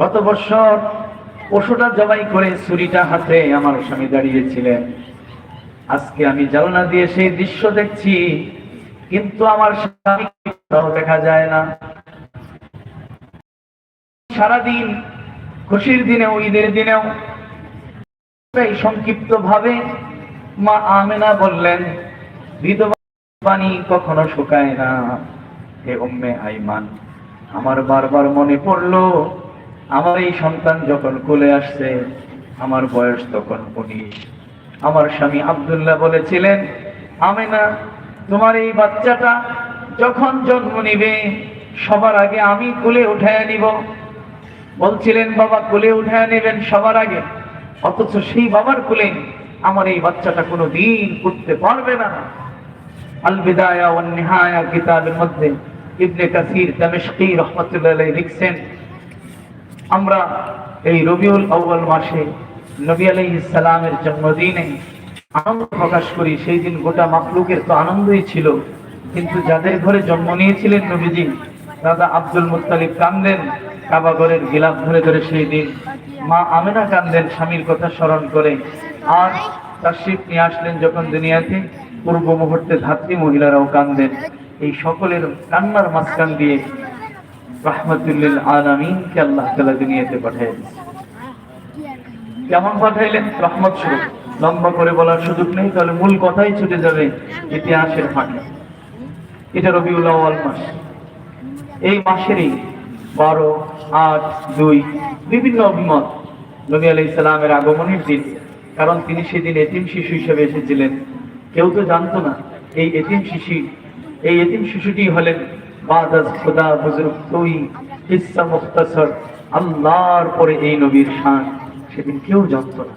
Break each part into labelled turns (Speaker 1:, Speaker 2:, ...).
Speaker 1: গত বছর পশুটা জবাই করে ছুরিটা হাতে আমার স্বামী দাঁড়িয়েছিলেন। আজকে আমি জ্বালনা দিয়ে সেই দৃশ্য দেখছি, কিন্তু আমার স্বামী দেখা যায় না। সারাদিন, খুশির দিনেও, ঈদের দিনেও সংক্ষিপ্ত ভাবে মা আমেনা বললেন, বিধবা পানি কখনো শুকায় না, হে উম্মে আইমান। আমার বারবার মনে পড়ল আমার এই সন্তান যখন কোলে আসছে, আমার বয়স তখন উনিশ। আমার স্বামী আব্দুল্লাহ বলেছিলেন আমি না তোমার এই বাচ্চাটা যখন জন্ম নিবে, সবার আগে আমি কোলে উঠায় নিব। বলছিলেন, বাবা, কোলে উঠায় নেবেন সবার আগে। অথচ সেই বাবার কোলে আমার এই বাচ্চাটা কোনো দিন করতে পারবে না। আল বিদায়া ওয়ান নিহায়া কিতাবের মধ্যে ইবনে কাসির দামেশকি রহমাতুল্লাহ লিখছেন আমরা এই রবিউল আউয়াল মাসে নবী আলাইহিস সালামের জন্মদিনে আনন্দ প্রকাশ করি। সেই দিন গোটা মাখলুকের তো আনন্দই ছিল। কিন্তু যাদের ঘরে জন্ম নিয়েছিলেন নবীজি দাদা আব্দুল মুত্তালিব কান্দেন কাবা ঘরের গিলাপ ধরে ধরে সেই দিন মা আমেনা কান্দেন স্বামীর কথা স্মরণ করে। আর তার শিব নিয়ে আসলেন যখন দুনিয়াতে, পূর্ব মুহূর্তে ধাত্রী মহিলারাও কান্দেন এই সকলের কান্নার মাঝখান দিয়ে রহমতুল্লিল আলামিনকে আল্লাহ তালা দুনিয়াতে পাঠাই কেমন পাঠাইলেন? রহমত স্বরূপ। লম্বা করে বলার সুযোগ নেই, তাহলে মূল কথাই ছুটে যাবে ইতিহাসের ফাঁকে। এটা রবিউল মাস। এই মাসেরই বারো, আট, দুই বিভিন্ন অভিমত নবী আলাই ইসলামের আগমনের দিন। কারণ তিনি সেদিন এতিম শিশু হিসেবে এসেছিলেন। কেউ তো জানতো না, এই এতিম শিশু, এই এতিম শিশুটি হলেন বাদাস খুদা বুজুর্গ, তুই কিসা মুখতাসর? আল্লাহর পরে এই নবীর শান সেদিন কেউ জানতো না।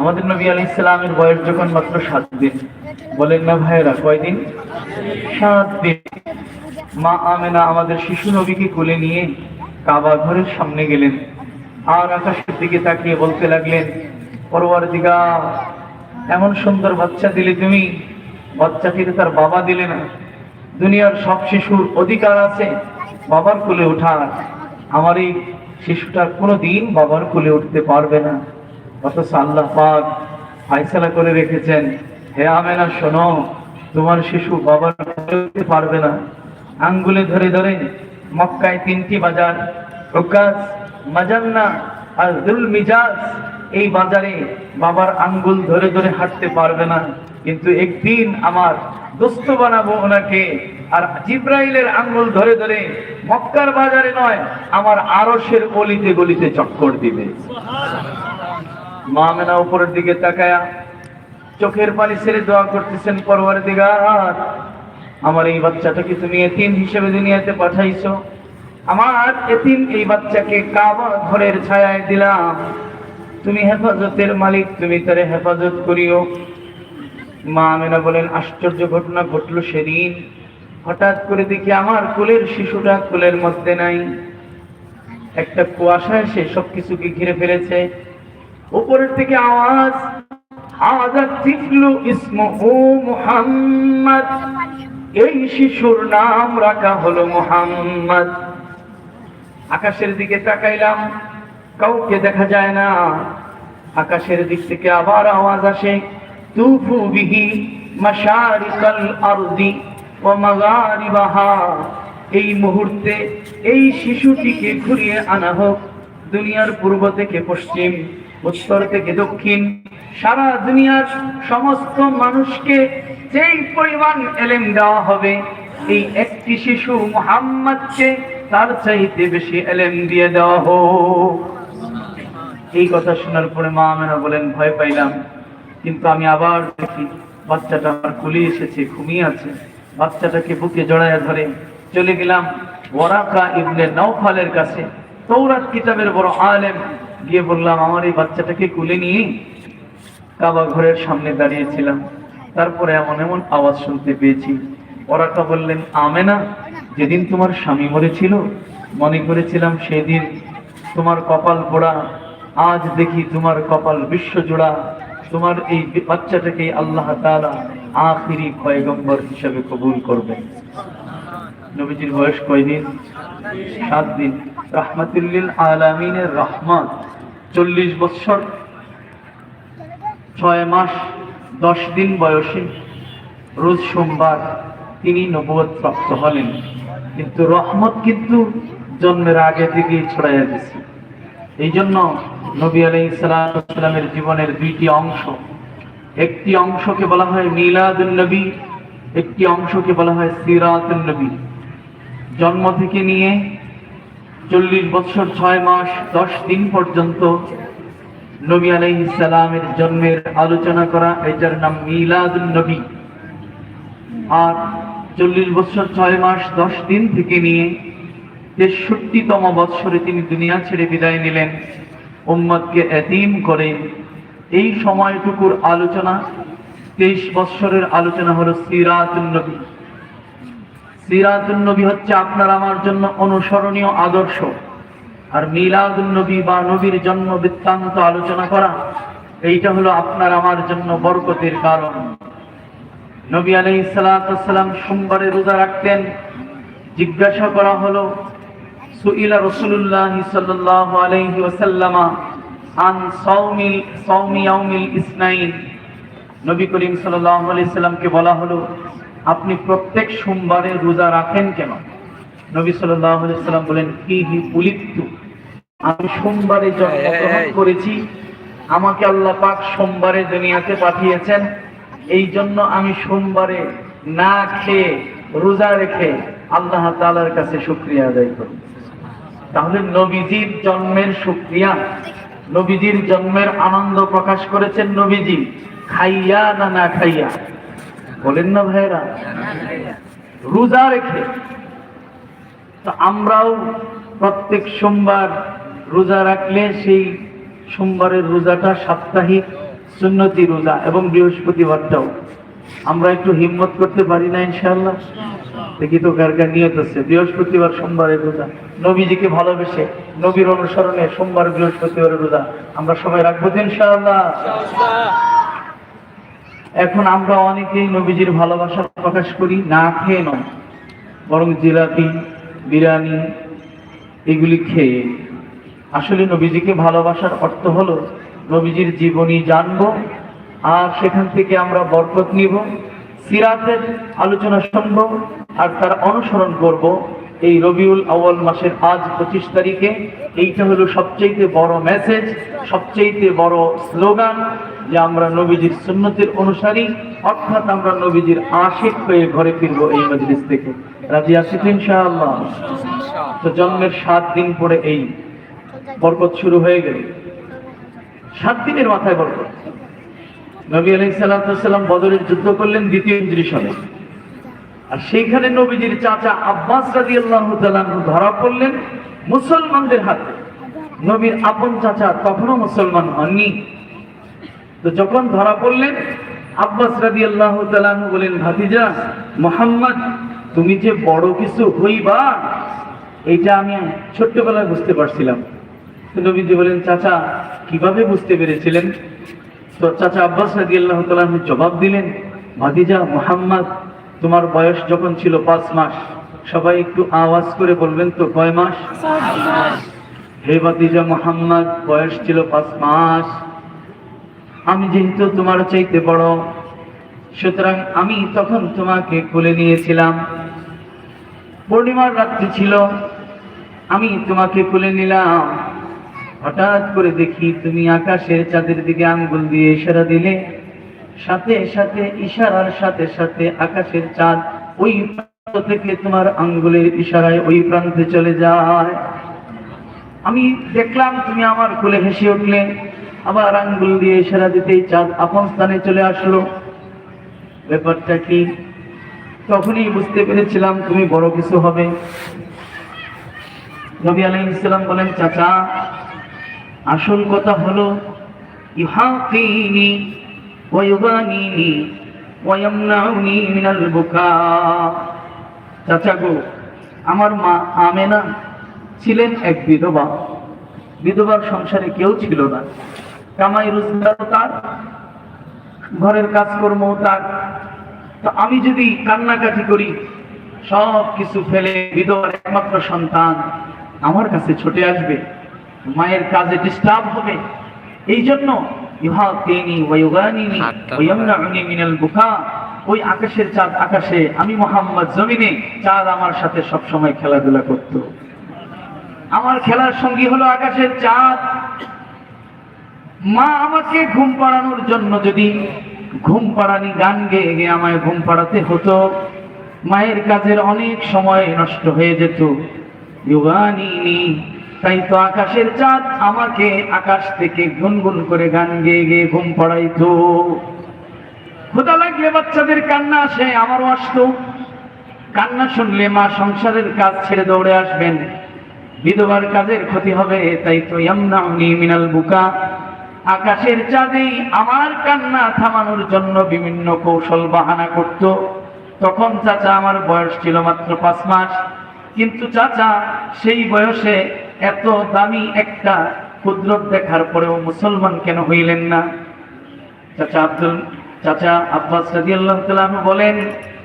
Speaker 1: আমাদের নবী আলী ইসলামের বয়স যখন মাত্র সাত দিন, বলেন না ভাইয়েরা, কয়দিন? সাত দিন। মা আমেনা আমাদের শিশু নবীকে কোলে নিয়ে কাবা ঘরের সামনে গেলেন। আর আকাশের দিকে তাকিয়ে বলতে লাগলেন পরওয়ার দিগা এমন সুন্দর বাচ্চা দিলে তুমি বাচ্চাকে তো তার বাবা দিলে না। দুনিয়ার সব শিশুর অধিকার আছে, বাবার কোলে ওঠার। আমার এই শিশুটা কোনোদিন বাবার কোলে উঠতে পারবে না। অথচ আল্লাহ পাক ফাইসলা করে রেখেছেন, হে আমেনা, শোনো, তোমার শিশু বাবার কোলে উঠতে পারবে না। আঙ্গুলে ধরে ধরে মক্কায় তিনটি বাজার প্রকাশ মাজান্না আর দুল মিজাজ, এই বাজারে বাবার আঙ্গুল ধরে ধরে হাঁটতে পারবে না। কিন্তু একদিন আমার দোস্ত বানাবো ওনাকে। আর জিব্রাইলের আঙ্গুল ধরে ধরে, মক্কার বাজারে নয়, আমার আরশের গলিতে গলিতে চক্কর দিবে। মা মেনা উপরের দিকে তাকায়া, চোখের পানি ছেড়ে দোয়া করতেছেন পরওয়ার দিগার আমার এই বাচ্চাটাকে তুমি এতিম হিসেবে দুনিয়াতে পাঠাইছো। আমার এতিম এই বাচ্চাকে কাবা ঘরের ছায়ায় দিলাম। তুমি হেফাজতের মালিক, তুমি তারে হেফাজত করিও। মা আমেনা বলেন, আশ্চর্য ঘটনা ঘটলো সেদিন। হঠাৎ করে দেখি আমার কোলের শিশুটা কোলের মধ্যে নাই। একটা কুয়াশা এসে সবকিছুকে ঘিরে ফেলেছে। উপরের থেকে আওয়াজ হাজা তিফলু ইসমহু মুহাম্মদ। এই শিশুর নাম রাখা হলো মুহাম্মদ। আকাশের দিকে তাকাইলাম, কাউকে দেখা যায় না। আকাশের দিক থেকে আবার আওয়াজ আসে। বিহি মাশারিকাল আরদি ওয়া মাগারিবাহা। এই মুহূর্তে এই শিশুটিকে ঘুরিয়ে আনা হোক, দুনিয়ার পূর্ব থেকে পশ্চিম, উত্তর থেকে দক্ষিণ, সারা দুনিয়ার সমস্ত মানুষকে যেই পরিমাণ এলেম দেওয়া হবে, এই একটি শিশু মুহাম্মদকে তার চাইতে বেশি এলেম দিয়ে দেওয়া হোক। এই কথা শোনার পরে মা আমেনা বলেন, ভয় পাইলাম। কিন্তু আমি আবার দেখি, বাচ্চাটা আমার কুলি এসেছে, ঘুমিয়ে আছে। বাচ্চাটাকে বুকে জড়ায় ধরে, চলে গেলাম ওরাকা ইবনে নৌফালের কাছে। তৌরাত কিতাবের বড় আলেম। গিয়ে বললাম, আমার এই বাচ্চাটাকে কুলে নিয়ে কাবা ঘরের সামনে দাঁড়িয়েছিলাম। তারপরে এমন এমন আওয়াজ শুনতে পেয়েছি। ওরাকা বললেন, আমেনা, যেদিন তোমার স্বামী মরেছিল, মনে করেছিলাম সেদিন তোমার কপাল পোড়া, আজ দেখি তোমার কপাল বিশ্বজোড়া তোমার এই বাচ্চাটাকে আল্লাহ তাআলা আখিরি পয়গম্বর হিসেবে কবুল করবেন নবীজির বয়স কয়দিন? সাত দিন। রাহমাতুল্লিল আলামিনের রহমত। চল্লিশ বছর ছয় মাস, দশ দিন বয়সে। রোজ সোমবার তিনি নবুয়ত প্রাপ্ত হলেন। কিন্তু রহমত কিন্তু জন্মের আগে থেকেই ছড়াইয়া গেছে। এই জন্য নবী আলাই সালামের জীবনের দুইটি অংশ। একটি অংশকে বলা হয় মিলাদুল নবী, একটি অংশকে বলা হয় সিরাতুল নবী। জন্ম থেকে নিয়ে চল্লিশ বছর ছয় মাস দশ দিন পর্যন্ত নবী আলাইহিস সালামের জন্মের আলোচনা করা, এটার নাম মিলাদুল নবী। আর চল্লিশ বছর ছয় মাস দশ দিন থেকে নিয়ে তেষট্টিতম বৎসরে তিনি দুনিয়া ছেড়ে বিদায় নিলেন। উম্মতকে এতিম করে এই সময়টুকুর আলোচনা, তেইশ বৎসরের আলোচনা হলো সিরাতুল নবী। সিরাতুল নবী হচ্ছে আপনার আমার জন্য অনুসরণীয় আদর্শ। আর মিলাদুল নবী বা নবীর জন্ম বৃত্তান্ত আলোচনা করা, এইটা হলো আপনার আমার জন্য বরকতের কারণ। নবী আলাই সোমবারে রোজা রাখতেন। জিজ্ঞাসা করা হলো সুইলা রসুল্লাহ সাল্লাহ আলাইহি ওয়াসাল্লামা আন ইসনাইন। নবী করিম সাল্লামকে বলা হলো আপনি প্রত্যেক সোমবারে রোজা রাখেন কেন? নবী সাল্লাম বলেন কি হি পুলিত্তু আমি সোমবারে জন্মগ্রহণ করেছি আমাকে আল্লাহ পাক সোমবারে দুনিয়াতে পাঠিয়েছেন। এই জন্য আমি সোমবারে না খেয়ে রোজা রেখে আল্লাহ তাআলার কাছে শুক্রিয়া আদায় করি। তাহলে নবীজির জন্মের শুকরিয়া নবীজির জন্মের আনন্দ প্রকাশ করেছেন নবীজি। খাইয়া না না খাইয়া? বলেন না ভাইরা রোজা রেখে। আমরাও প্রত্যেক সোমবার রোজা রাখলে সেই সোমবারের রোজাটা সাপ্তাহিক সুন্নতি রোজা এবং বৃহস্পতিবারটাও। আমরা একটু হিম্মত করতে পারি না, ইনশাআল্লাহ। দেখি তো কার কার নিয়ত আছে। বৃহস্পতিবার সোমবারের রোজা। নবীজিকে ভালোবেসে নবীর অনুসরণে সোমবার বৃহস্পতিবারের রোজা আমরা সবাই রাখব তো, ইনশাআল্লাহ? এখন আমরা অনেকেই নবীজির ভালোবাসা প্রকাশ করি, না খেয়ে নয়। বরং জিলাপি, বিরিয়ানি, এগুলি খেয়ে। আসলে নবীজিকে ভালোবাসার অর্থ হলো, নবীজির জীবনী জানব আর সেখান থেকে আমরা বরকত নিব। সিরাতের আলোচনা শুনব আর তার অনুসরণ করব এই রবিউল আউয়াল মাসের আজ পঁচিশ তারিখে। এইটা হলো সবচেয়ে বড় মেসেজ সবচেয়ে বড় স্লোগান যে আমরা নবীজির সুন্নতির অনুসারী। অর্থাৎ আমরা নবীজির আশিক হয়ে ঘরে ফিরবো এই মজলিস থেকে। রাজি তো ইনশাআল্লাহ? তো জন্মের সাত দিন পরে এই বরকত শুরু হয়ে গেল। সাত দিনের মাথায় বরকত। নবী আলাই সাল্লাম বদরের যুদ্ধ করলেন দ্বিতীয় হিজরি সনে আর সেইখানে নবীজির চাচা আব্বাস আল্লাহ ধরা পড়লেন মুসলমানদের হাতে। নবীর আপন চাচা তখনও মুসলমান হননি। তো যখন ধরা পড়লেন, আব্বাস রাজি আল্লাহ বলেন, ভাতিজা, মোহাম্মদ, তুমি যে বড় কিছু হইবা, এইটা আমি ছোট্টবেলায় বুঝতে পারছিলাম। নবীজি বলেন, চাচা, কীভাবে বুঝতে পেরেছিলেন? তো চাচা আব্বাস রাজি আল্লাহ জবাব দিলেন ভাদিজা মোহাম্মদ, তোমার বয়স যখন ছিল পাঁচ মাস, সবাই একটু আওয়াজ করে বলবেন তো, কয় মাস? হে ভাতিজা মোহাম্মদ, বয়স ছিল পাঁচ মাস। আমি যেহেতু তোমার চাইতে বড়, সুতরাং আমি তখন তোমাকে কোলে নিয়েছিলাম। পূর্ণিমার রাত্রি ছিল, আমি তোমাকে কোলে নিলাম। হঠাৎ করে দেখি তুমি আকাশের চাঁদের দিকে আঙ্গুল দিয়ে ইশারা দিলে। সাথে সাথে ইশারার সাথে সাথে আকাশের চাঁদ ওই প্রান্ত থেকে তোমার আঙ্গুলের ইশারায় ওই প্রান্তে চলে যায়। আমি দেখলাম তুমি আমার কোলে হেসে উঠলে, আবার আঙ্গুল দিয়ে ইশারা দিতেই চাঁদ আপন স্থানে চলে আসলো। ব্যাপারটা কি? তখনই বুঝতে পেরেছিলাম তুমি বড় কিছু হবে। নবী আলাইহিস সালাম বলেন, চাচা আসল কথা হলো চাচা গো, আমার মা আমেনা ছিলেন এক বিধবা। বিধবার সংসারে কেউ ছিল না। কামাই রোজগার তার, ঘরের কাজকর্ম তার। তো আমি যদি কান্নাকাটি করি সব কিছু ফেলে বিধবার একমাত্র সন্তান আমার কাছে ছুটে আসবে। মায়ের কাজে ডিস্টার্ব হবে। এই জন্য ওই আকাশের চাঁদ আকাশে আমি মোহাম্মদ জমিনে চাঁদ আমার সাথে সব সময় খেলাধুলা করত। আমার খেলার সঙ্গী হলো আকাশের চাঁদ। মা আমাকে ঘুম পাড়ানোর জন্য যদি ঘুম পাড়ানি গান গেয়ে গিয়ে আমায় ঘুম পাড়াতে হতো মায়ের কাজের অনেক সময় নষ্ট হয়ে যেত। ইউগানিনি তাই তো আকাশের চাঁদ আমাকে আকাশ থেকে গুনগুন করে গান গেয়ে গিয়ে ঘুম পাড়াইতো। ক্ষুদা লাগলে বাচ্চাদের কান্না আসে, আমারও আসতো। কান্না শুনলে মা সংসারের কাজ ছেড়ে দৌড়ে আসবেন। বিধবার কাজের ক্ষতি হবে, তাই তো মিনাল বুকা। আকাশের চাঁদেই আমার কান্না থামানোর জন্য বিভিন্ন কৌশল বাহানা করত। তখন চাচা আমার বয়স ছিল মাত্র পাঁচ মাস, কিন্তু চাচা সেই বয়সে এত দামি একটা কুদরত দেখার পরেও মুসলমান কেন হইলেন না? চাচা আব্দুল, চাচা আব্বাস বলেন,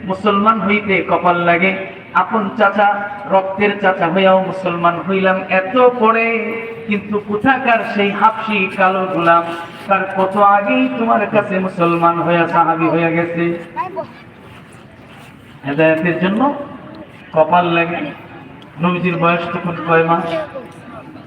Speaker 1: মুসলমান হইতে কপাল লাগে। আপন চাচা, রক্তের চাচা হইয়াও মুসলমান হইলাম এত পরে। কিন্তু কোথাকার সেই হাফসি কালো গোলাম, তার কত আগেই তোমার কাছে মুসলমান হইয়া সাহাবি হইয়া গেছে? হেদায়তের জন্য কপাল লাগে। নবীজির বয়স তখন কয় মাস?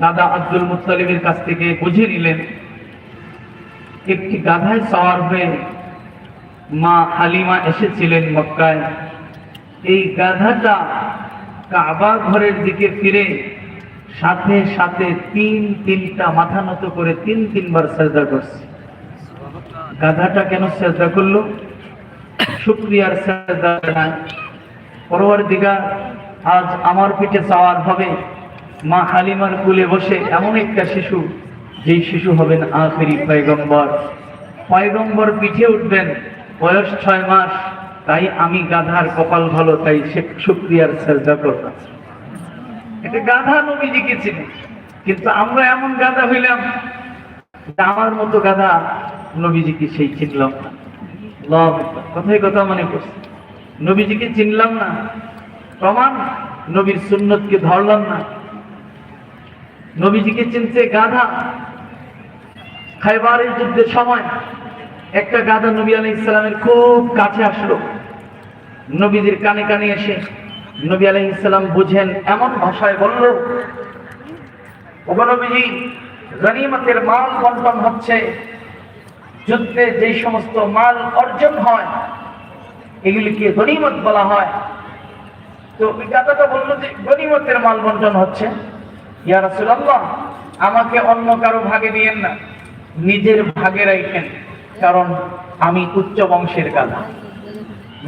Speaker 1: দাদা আব্দুল মুত্তালিবের কাছ থেকে বুঝে নিলেন, একটি গাধায় সওয়ার হয়ে মা হালিমা এসেছিলেন মক্কায়। এই গাধাটা কাবা ঘরের দিকে ফিরে সাথে সাথে তিন তিনটা মাথা নত করে তিন তিনবার সেজদা করছে। গাধাটা কেন সেজদা করল? শুক্রিয়ার সেজদা না পরবর দিগা আজ আমার পিঠে সওয়ার হবে। মা হালিমার কুলে বসে এমন একটা শিশু, যেই শিশু হবেন আখেরি পয়গম্বর। পয়গম্বর পিঠে উঠবেন, বয়স ছয় মাস, তাই আমি গাধার কপাল ভালো, তাই সে শুক্রিয়ার সেজদা করলাম। এটা গাধা নবীজিকে চিনি, কিন্তু আমরা এমন গাধা হইলাম আমার মতো গাধা নবীজিকে সেই চিনলাম না। আকবার। কথায় কথা মনে করছি নবীজিকে চিনলাম না, প্রমাণ নবীর সুন্নতকে ধরলাম না। নবীজিকে চিনতে গাধা। খাইবারের যুদ্ধের সময় একটা গাধা নবী আলাই ইসলামের খুব কাছে আসলো। নবীজির কানে কানে এসে নবী আলাই ইসলাম বুঝেন, এমন ভাষায় বলল নবীজি, গনিমতের মাল বন্টন হচ্ছে, যুদ্ধে যে সমস্ত মাল অর্জন হয়, এগুলিকে গনিমত বলা হয়। তো ওই গাধাটা বলল যে, গনিমতের মাল বন্টন হচ্ছে। আমাকে অন্য কারও ভাগে দিয়েন না, নিজের ভাগে রাখেন কারণ আমি উচ্চ বংশের গাধা।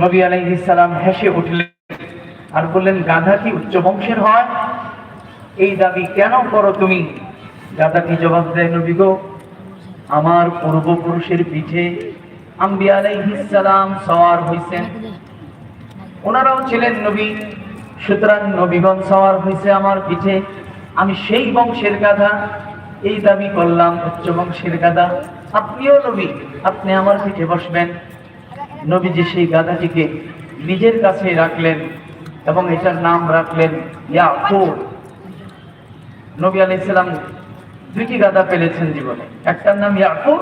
Speaker 1: নবী আলাইহিস সালাম হেসে উঠলেন, আর বললেন, গাধা কি উচ্চ বংশের হয়? এই দাবি কেন করো তুমি? গাধা কি জবাব দেয় নবী গো, আমার পূর্বপুরুষের পিঠে আম্বিয়া আলাইহিস সওয়ার হইছেন। ওনারাও ছিলেন নবী, সুতরাং নবীগণ সওয়ার হয়েছে আমার পিঠে। আমি সেই বংশের গাধা। এই দাবি করলাম, উচ্চ বংশের গাধা। আপনিও নবী, আপনি আমার পিঠে বসবেন। নবীজি সেই গাধাটিকে নিজের কাছে রাখলেন এবং এটার নাম রাখলেন ইয়াকুব। নবী আলাইসালাম দুইটি গাধা পেলেছেন জীবনে। একটার নাম ইয়াকুব,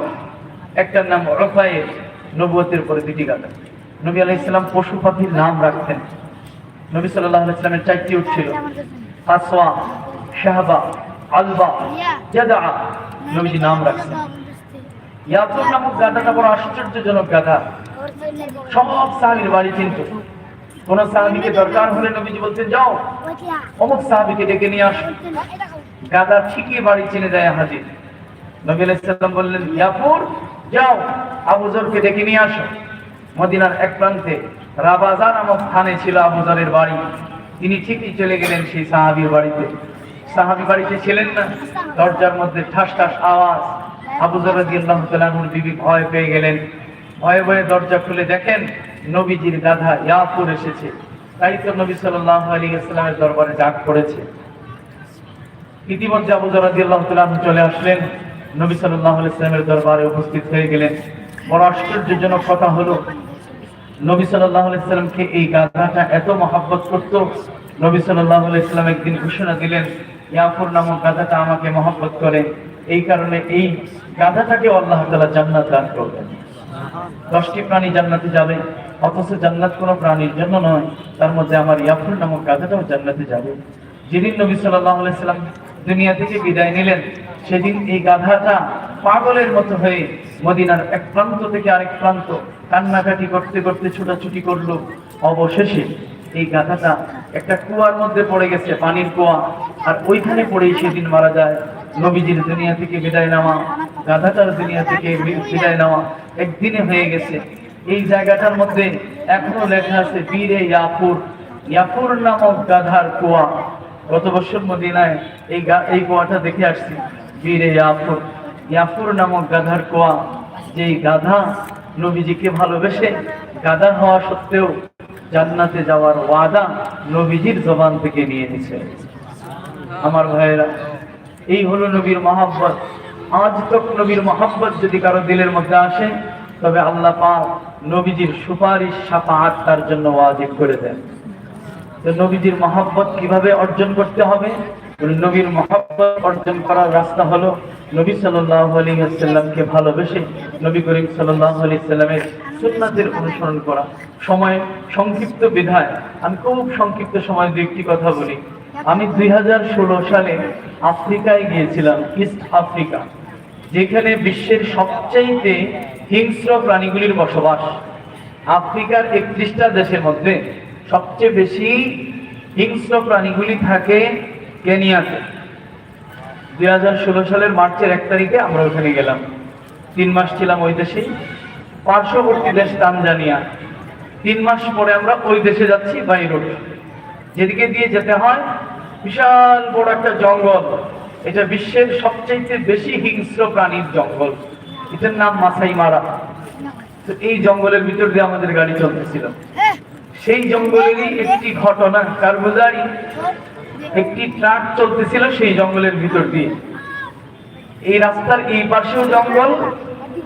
Speaker 1: একটার নাম রফায়ের নবুয়তের পরে দুটি গাধা। নবী আলাইসালাম পশু পাখির নাম রাখতেন। নবী সাল্লাহ ইসলামের চারটি উঠছিল আসওয়া শাহবা আলবা জাদা। নবীজি নাম রাখছেন। ইয়াকুব নামক গাধাটা বড় আশ্চর্যজনক গাধা। সব সাহাবির বাড়ি চিনত কোন সাহাবিকে দরকার হলে নবীজি বলতেন যাও। অমুক সাহাবিকে ডেকে নিয়ে আসো। গাদা ঠিকই বাড়ি চিনে দেয় হাজির। নবী আলাইসাল্লাম বললেন ইয়াপুর যাও। আবুজরকে ডেকে নিয়ে আসো। মদিনার এক প্রান্তে রাবাজা নামক স্থানে ছিল আবুজরের বাড়ি। তিনি ঠিকই চলে গেলেন সেই সাহাবির বাড়িতে। সাহাবি বাড়িতে ছিলেন না, দরজার মধ্যে ঠাস ঠাস আওয়াজ। আবু রাদিয়াল্লাহু তাআলার বিবি ভয় পেয়ে গেলেন। ভয়ে ভয়ে দরজা খুলে দেখেন নবীজির গাধা ইয়াপুর এসেছে। তাই তো নবী সাল্লাল্লাহু আলাইহি ওয়াসাল্লামের দরবারে ডাক পড়েছে ইতিমধ্যে আবু তাআলা চলে আসলেন। নবী সাল্লাল্লাহু আলাইহি ওয়াসাল্লামের দরবারে উপস্থিত হয়ে গেলেন। বড় আশ্চর্যজনক কথা হলো, নবী সাল্লাল্লাহু আলাইহি সাল্লামকে এই গাধাটা এত মহব্বত করত। নবী সাল্লাল্লাহু আলাইহি সাল্লাম একদিন ঘোষণা দিলেন ইয়াফুর নামক গাধাটা আমাকে মহব্বত করে। এই কারণে এই গাধাটাকে আল্লাহ তাআলা জান্নাত দান করবেন। দশটি প্রাণী জান্নাতে যাবে, অথচ জান্নাত কোনো প্রাণীর জন্য নয়, তার মধ্যে আমার ইয়াফুর নামক গাধাটাও জান্নাতে যাবে। যেদিন নবী সাল্লাল্লাহু আলাইহি সাল্লাম দুনিয়া থেকে বিদায় নিলেন, সেদিন এই গাধাটা পাগলের মতো হয়ে মদিনার এক প্রান্ত থেকে আরেক প্রান্ত কান্নাকাটি করতে করতে ছোটাছুটি করল। অবশেষে এই গাধাটা একটা কুয়ার মধ্যে পড়ে গেছে, পানির কুয়া। আর ওইখানে পড়েই সেদিন মারা যায় নবীজির দুনিয়া থেকে বিদায় নেওয়া, গাধাটার দুনিয়া থেকে বিদায় নেওয়া। একদিনে হয়ে গেছে। এই জায়গাটার মধ্যে এখনও লেখা আছে, বীরে ইয়াফুর। ইয়াফুর নামক গাধার কুয়া। গত বছর মদিনায় এই গা- এই কুয়াটা দেখে আসছি, বীরে ইয়াফুর। ইয়াফুর নামক গাধার কুয়া। যেই গাধা নবীজিকে ভালোবেসে গাধা হওয়া সত্ত্বেও জান্নাতে যাওয়ার ওয়াদা নবীজির জবান থেকে নিয়ে নিছে। আমার ভাইয়েরা, এই হলো নবীর মহাব্বত। আজ তক নবীর মহাব্বত যদি কারও দিলের মধ্যে আসে, তবে আল্লাহ পাক নবীজির সুপারিশ সাফাহাত তার জন্য ওয়াজিব করে দেন। তো নবীজির মহাব্বত কীভাবে অর্জন করতে হবে? নবীর মহাব্বত অর্জন করার রাস্তা হলো নবী আলাইহি ওয়াসাল্লামকে ভালোবেসে নবী করিম সাল্লাল্লাহু আলাইহি সাল্লামের সুন্নাতের অনুসরণ করা। সময়, সংক্ষিপ্ত বিধায়, আমি খুব সংক্ষিপ্ত সময় দু একটি কথা বলি। আমি দুই হাজার ষোলো সালে আফ্রিকায় গিয়েছিলাম, ইস্ট আফ্রিকা, যেখানে বিশ্বের সবচাইতে হিংস্র প্রাণীগুলির বসবাস। আফ্রিকার একত্রিশটা দেশের মধ্যে সবচেয়ে বেশি হিংস্র প্রাণীগুলি থাকে কেনিয়াতে। দুই হাজার ষোলো সালের মার্চের এক তারিখে আমরা ওখানে গেলাম। তিন মাস ছিলাম ওই দেশেই। পার্শ্ববর্তী দেশ তানজানিয়া। তিন মাস পরে আমরা ওই দেশে যাচ্ছি বাই রোড যেদিকে দিয়ে যেতে হয় বিশাল বড় একটা জঙ্গল। এটা বিশ্বের সবচেয়ে বেশি হিংস্র প্রাণীর জঙ্গল। এটার নাম মাসাই মারা। তো এই জঙ্গলের ভিতর দিয়ে আমাদের গাড়ি চলতেছিল। সেই জঙ্গলেরই একটি ঘটনা কারগুজারি একটি ট্রাক চলতেছিল সেই জঙ্গলের ভিতর দিয়ে। এই রাস্তার এই পাশেও জঙ্গল,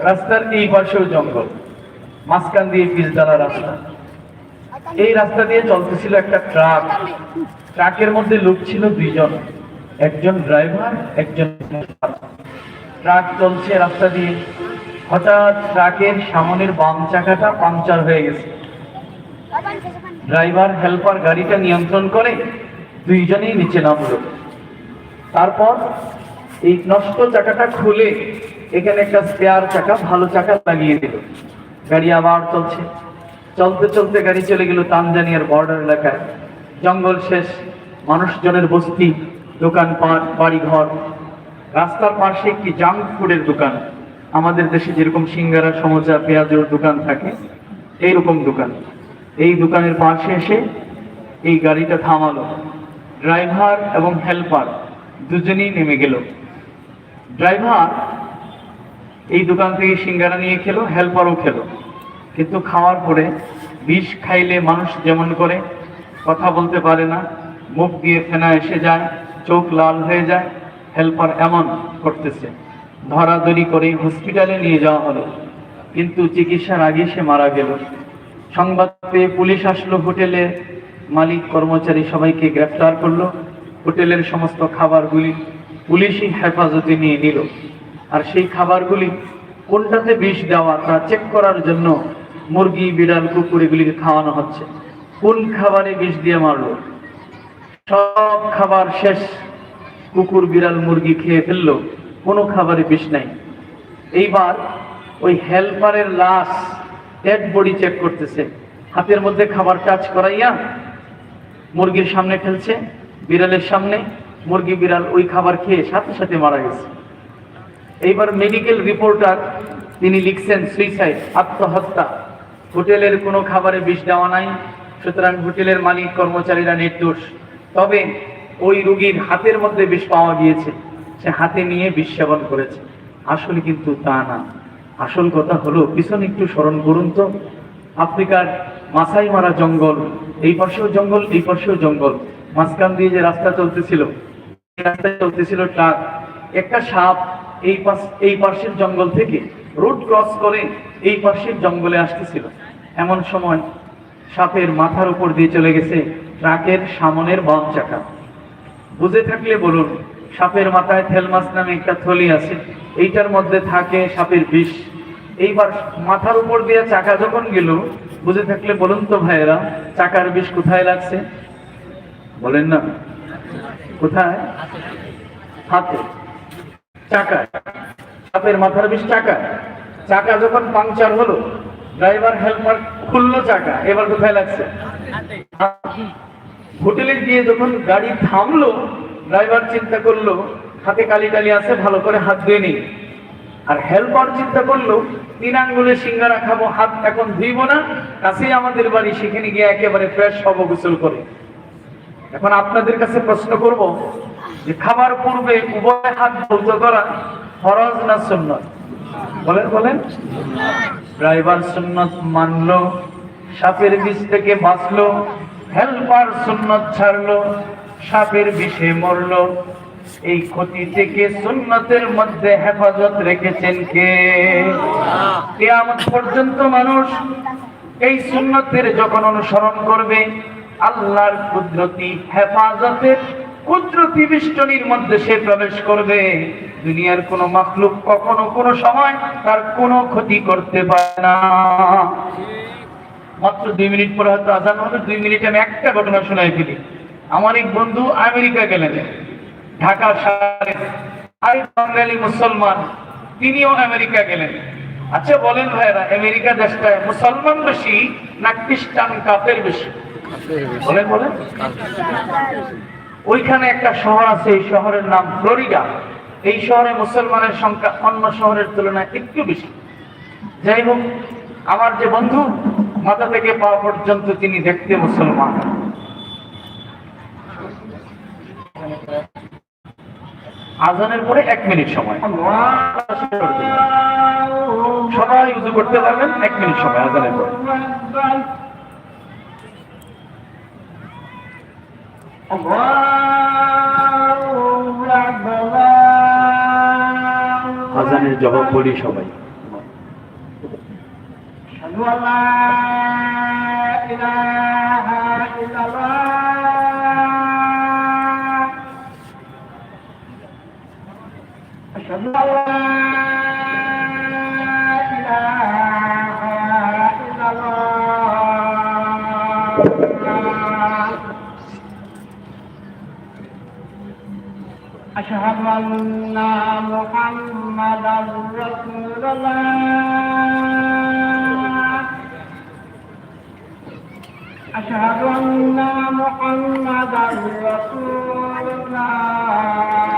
Speaker 1: রাস্তার এই পাশেও জঙ্গল। মাঝখান দিয়ে পিচডালা রাস্তা। এই রাস্তা দিয়ে চলতেছিল একটা ট্রাক। ট্রাকের মধ্যে লোক ছিল দুইজন। একজন ড্রাইভার, একজন ট্রাক চলছে রাস্তা দিয়ে। হঠাৎ ট্রাকের সামনের বাম চাকাটা পাংচার হয়ে গেছে। ড্রাইভার, হেল্পার গাড়িটা নিয়ন্ত্রণ করে দুইজনেই নিচে নামলো। তারপর এই নষ্ট চাকাটা খুলে এখানে একটা স্পেয়ার চাকা, ভালো চাকা লাগিয়ে দিল। গাড়ি আবার চলছে। চলতে চলতে গাড়ি চলে গেল তানজানিয়ার বর্ডার এলাকায়। জঙ্গল শেষ। মানুষজনের বস্তি দোকানপাট বাড়িঘর। রাস্তার পাশে একটি জাঙ্ক ফুডের দোকান। আমাদের দেশে যেরকম সিঙ্গারা, সমোসা, পেঁয়াজের দোকান থাকে, এইরকম দোকান। এই দোকানের পাশে এসে এই গাড়িটা থামালো। ড্রাইভার এবং হেল্পার দুজনেই নেমে গেল। ড্রাইভার এই দোকান থেকে সিঙ্গারা নিয়ে খেলো, হেল্পারও খেলো। কিন্তু খাওয়ার পরে বিষ খাইলে মানুষ যেমন করে, কথা বলতে পারে না, মুখ দিয়ে ফেনা এসে যায়, চোখ লাল হয়ে যায়, হেল্পার এমন করতেছে। ধরাধরি করে হসপিটালে নিয়ে যাওয়া হলো। কিন্তু চিকিৎসার আগে সে মারা গেল। সংবাদ পেয়ে পুলিশ আসলো হোটেলে মালিক, কর্মচারী সবাইকে গ্রেফতার করল। হোটেলের সমস্ত খাবারগুলি পুলিশই হেফাজতে নিয়ে নিল। আর সেই খাবারগুলি কোনটাতে বিষ দেওয়া তা চেক করার জন্য মুরগি, বিড়াল, কুকুর এগুলিকে খাওয়ানো হচ্ছে। কোন খাবারে বিষ দিয়ে মারলো? সব খাবার শেষ। কুকুর, বিড়াল, মুরগি খেয়ে ফেলল। কোনো খাবারে বিষ নাই। এইবার ওই হেল্পারের লাশ ডেড বডি চেক করতেছে। হাতের মধ্যে খাবার টাচ করাইয়া মুরগির সামনে ফেলছে বিড়ালের সামনে। মুরগি, বিড়াল ওই খাবার খেয়ে সাথে সাথে মারা গেছে। এইবার মেডিকেল রিপোর্টার তিনি লিখছেন সুইসাইড আত্মহত্যা। হোটেলের কোনো খাবারে বিষ দেওয়া নাই, সুতরাং হোটেলের মালিক, কর্মচারীরা নির্দোষ। তবে ওই রুগীর হাতের মধ্যে বিষ পাওয়া গিয়েছে। সে হাতে নিয়ে বিষ সেবন করেছে। আসলে কিন্তু তা না। আসল কথা হলো, পিছনে একটু স্মরণ করুন তো। আফ্রিকার মাসাই মারা জঙ্গল এই পাশেও জঙ্গল, এই পাশেও জঙ্গল। মাঝখান দিয়ে যে রাস্তা চলতেছিল রাস্তায় চলতেছিল ট্রাক। একটা সাপ এই পাশ, এই জঙ্গল থেকে রোড ক্রস করে এই পাশের জঙ্গলে আসতেছিল। এমন সময় সাপের মাথার উপর দিয়ে চলে গেছে ট্রাকের সামনের বাম চাকা। বুঝে থাকলে বলুন, সাপের মাথায় থেলমাস নামে একটা থলি আছে, এইটার মধ্যে থাকে সাপের বিষ। এইবার মাথার উপর দিয়ে চাকা যখন গেল বুঝে থাকলে বলুন তো ভাইয়েরা, চাকার বিষ কোথায় লাগছে? বলেন না। কোথায়? হাতে। চাকায়। সাপের মাথার বিষ চাকা চাকা যখন পাংচার হলো, ড্রাইভার, হেল্পার খুললো চাকা। এবার কোথায় লাগছে? হোটেলে গিয়ে যখন গাড়ি থামলো, ড্রাইভার চিন্তা করল, হাতে কালি টালি আছে, ভালো করে হাত ধুয়ে নিই আর হেল্পার চিন্তা করল তিন আঙ্গুলে সিঙ্গারা খাব, হাত এখন ধুইব না, কাছেই আমাদের বাড়ি, সেখানে গিয়ে একেবারে ফ্রেশ হব, গোসল করে। এখন আপনাদের কাছে প্রশ্ন করব যে খাবার পূর্বে উভয় হাত ধৌত করা ফরজ না সুন্নত? বলেন বলেন। ড্রাইভার সুন্নত মানলো, সাপের বিষ থেকে বাঁচলো, হেল্পার সুন্নত ছাড়লো, সাপের বিষে মরলো। এই ক্ষতি থেকে সুন্নতের মধ্যে হেফাজত রেখেছেন কে? কেয়ামত পর্যন্ত মানুষ এই সুন্নতের যখন অনুসরণ করবে, আল্লাহর কুদরতি হেফাজতের কুদরতি বিষ্টনীর মধ্যে সে প্রবেশ করবে। দুনিয়ার কোন মাখলুক কখনো কোনো সময় তার কোনো ক্ষতি করতে পারে না। মাত্র দুই মিনিট পরে হয়তো আজান হবে, দুই মিনিটে আমি একটা ঘটনা শোনাই ফেলি। আমার এক বন্ধু আমেরিকা গেলেন। ঢাকা শহরে আরেক বাঙালি মুসলমান, তিনিও আমেরিকা গেলেন। আচ্ছা বলেন ভাইরা আমেরিকা দেশটায় মুসলমান বেশি না খ্রিস্টান কাপের বেশি? বলেন বলেন। ওইখানে একটা শহর আছে, এই শহরের নাম ফ্লোরিডা। এই শহরে মুসলমানের সংখ্যা অন্য শহরের তুলনায় একটু বেশি। যাই হোক, আমার যে বন্ধু, মাথা থেকে পা পর্যন্ত তিনি দেখতে মুসলমান। আজানের পরে এক মিনিট সময়। সবাই উজু করতে পারবেন, এক মিনিট সময় আজানের পরে। আজানের জবাব বলি সবাই।
Speaker 2: ইলাহা ইল্লাল্লাহ لا إله إلا الله. أشهد أن محمدا رسول الله. أشهد أن محمدا رسول الله.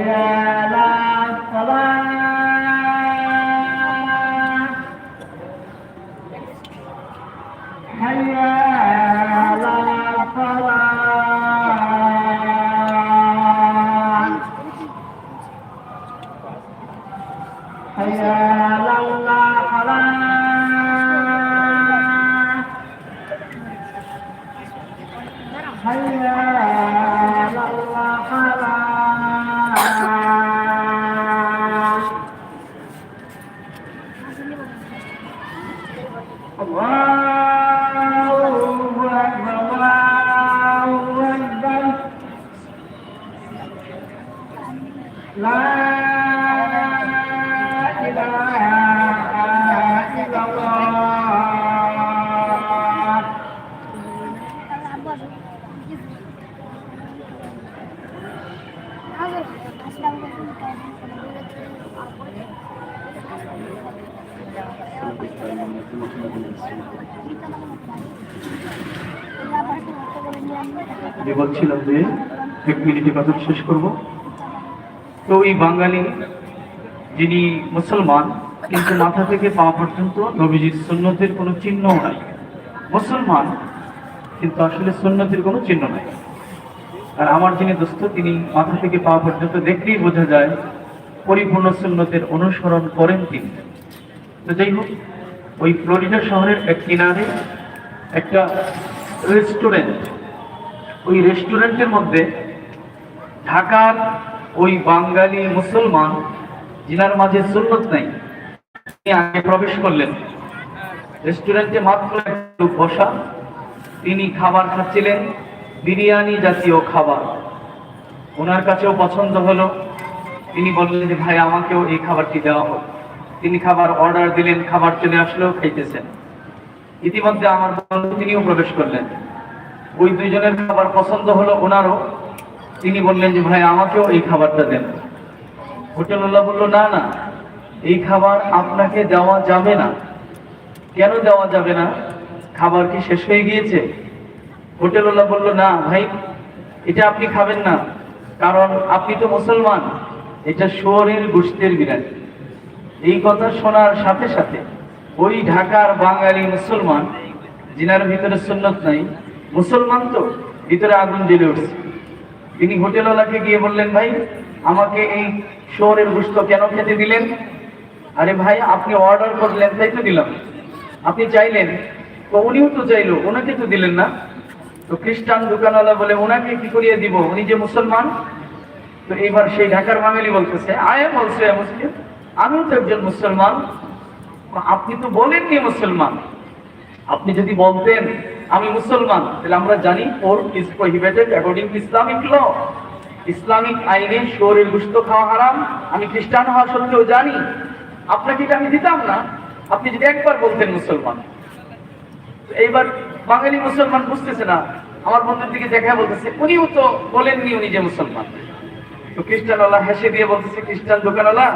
Speaker 1: জায়গা কথা শেষ করব। তো এই বাঙালি যিনি মুসলমান, কিন্তু মাথা থেকে পা পর্যন্ত নবীজির সুন্নতের কোনো চিহ্ন নাই। মুসলমান, কিন্তু আসলে সুন্নতের কোনো চিহ্ন নাই। আর আমার যিনি দোস্ত, তিনি মাথা থেকে পা পর্যন্ত দেখলেই বোঝা যায়, পরিপূর্ণ সুন্নতের অনুসরণ করেন তিনি। তো যাই হোক, ওই ফ্লোরিডা শহরের এক কিনারে একটা রেস্টুরেন্ট, ওই রেস্টুরেন্টের মধ্যে ঢাকার ওই বাঙালি মুসলমান, যিনার মাঝে সুন্নত নাই, তিনি আগে প্রবেশ করলেন। রেস্টুরেন্টে মাত্র বসা, তিনি খাবার খাচ্ছিলেন, বিরিয়ানি জাতীয় খাবার। ওনার কাছেও পছন্দ হলো। তিনি বললেন যে, ভাই, আমাকেও এই খাবারটি দেওয়া হোক। তিনি খাবার অর্ডার দিলেন, খাবার চলে আসলেও খাইতেছেন। ইতিমধ্যে আমার বন্ধু তিনিও প্রবেশ করলেন। ওই দুইজনের খাবার পছন্দ হলো ওনারও। তিনি বললেন যে, ভাই, আমাকেও এই খাবারটা দেন। হোটেলওয়ালা বলল, না না, এই খাবার আপনাকে দেওয়া যাবে না। কেন দেওয়া যাবে না? খাবার কি শেষ হয়ে গিয়েছে? হোটেলওয়ালা বলল, না, ভাই, এটা আপনি খাবেন না, কারণ আপনি তো মুসলমান। এটা শুয়োরের গোষ্ঠের বিরাট এই কথা শোনার সাথে সাথে ওই ঢাকার বাঙালি মুসলমান, যিনার ভিতরে সুন্নত নাই, মুসলমান তো ভিতরে আগুন জ্বলে উঠছে। তিনি হোটেলওয়ালাকে গিয়ে বললেন, ভাই, আমাকে এই শুয়োরের গোস্ত কেন খেতে দিলেন? আরে ভাই, আপনি অর্ডার করলেন, তাই তো দিলাম। আপনি চাইলেন, তো উনিও তো চাইলো, ওনাকে তো দিলেন না। তো খ্রিস্টান দোকানওয়ালা বলে, ওনাকে কি করিয়ে দিব? উনি যে মুসলমান? তো এইবার সেই ঢাকার বাঙালি বলতেছে আয় বলছে মুসলিম আমিও তো একজন মুসলমান। আপনি তো বলেননি মুসলমান। আপনি যদি বলতেন আমি মুসলমান, তাহলে আমরা জানি ওর is prohibited according to Islamic law Islamic আইনে শরীর গুস্ত খাওয়া হারাম, আমি খ্রিস্টান হওয়া সত্ত্বেও জানি। আপনাকে এটা আমি দিতাম না? আপনি যদি একবার বলতেন মুসলমান। এইবার বাঙালি মুসলমান বুঝতেছে না। আমার বন্ধুর দিকে দেখা বলতেছে, উনিও তো বলেননি উনি যে মুসলমান। তো খ্রিস্টানওয়ালা হেসে দিয়ে বলতেছে, খ্রিস্টান দোকানওয়ালা,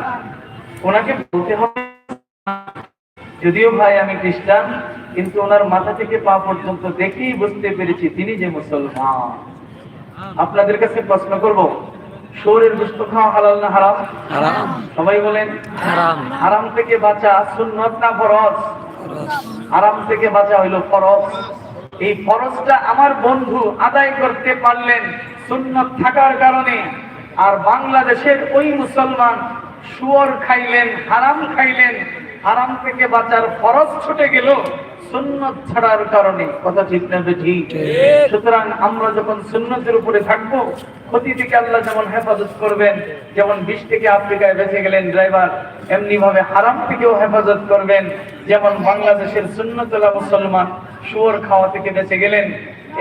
Speaker 1: ওনাকে বলতে হবে যদিও ভাই আমি খ্রিস্টান কিন্তু ওনার মাথা থেকে পা পর্যন্ত দেখেই বুঝতে পেরেছি তিনি যে মুসলমান। আপনাদের কাছে প্রশ্ন করব শরীর গুস্ত খাওয়া হালাল না হারাম?
Speaker 3: হারাম।
Speaker 1: সবাই বলেন
Speaker 3: হারাম।
Speaker 1: হারাম থেকে বাঁচা সুন্নত না ফরজ? আরাম থেকে বাঁচা হইল ফরজ। এই ফরজটা আমার বন্ধু আদায় করতে পারলেন সুন্নত থাকার কারণে। আর বাংলাদেশের ওই মুসলমান শুয়োর খাইলেন হারাম খাইলেন হারাম থেকে বাঁচার ফরজ ছুটে গেল সুন্নত ছাড়ার কারণে। কথা ঠিক না ঠিক? সুতরাং আমরা যখন সুন্নতের উপরে থাকব ক্ষতি থেকে আল্লাহ যেমন হেফাজত করবেন যেমন বিষ থেকে আফ্রিকায় বেঁচে গেলেন ড্রাইভার এমনি ভাবে হারাম থেকেও হেফাজত করবেন। যেমন বাংলাদেশের সুন্নতলা মুসলমান শুয়োর খাওয়া থেকে বেঁচে গেলেন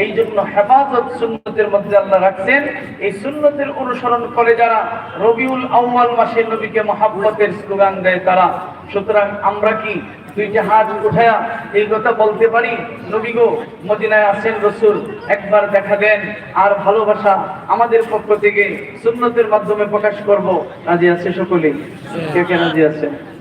Speaker 1: এই জন্য হেফাজত সুন্নতের মধ্যে আল্লাহ রাখছেন। এই সুন্নতের অনুসরণ করে যারা রবিউল আউয়াল মাসে নবীকে মহাব্বতের স্লোগান দেয় তারা। সুতরাং আমরা কি দুইটা হাত উঠায়া এই কথা বলতে পারি? নবী গো, মদিনায় আসেন রসুল, একবার দেখা দেন আর ভালোবাসা আমাদের পক্ষ থেকে সুন্নতের মাধ্যমে প্রকাশ করব। রাজি আছে সকলে কে কে রাজি আছে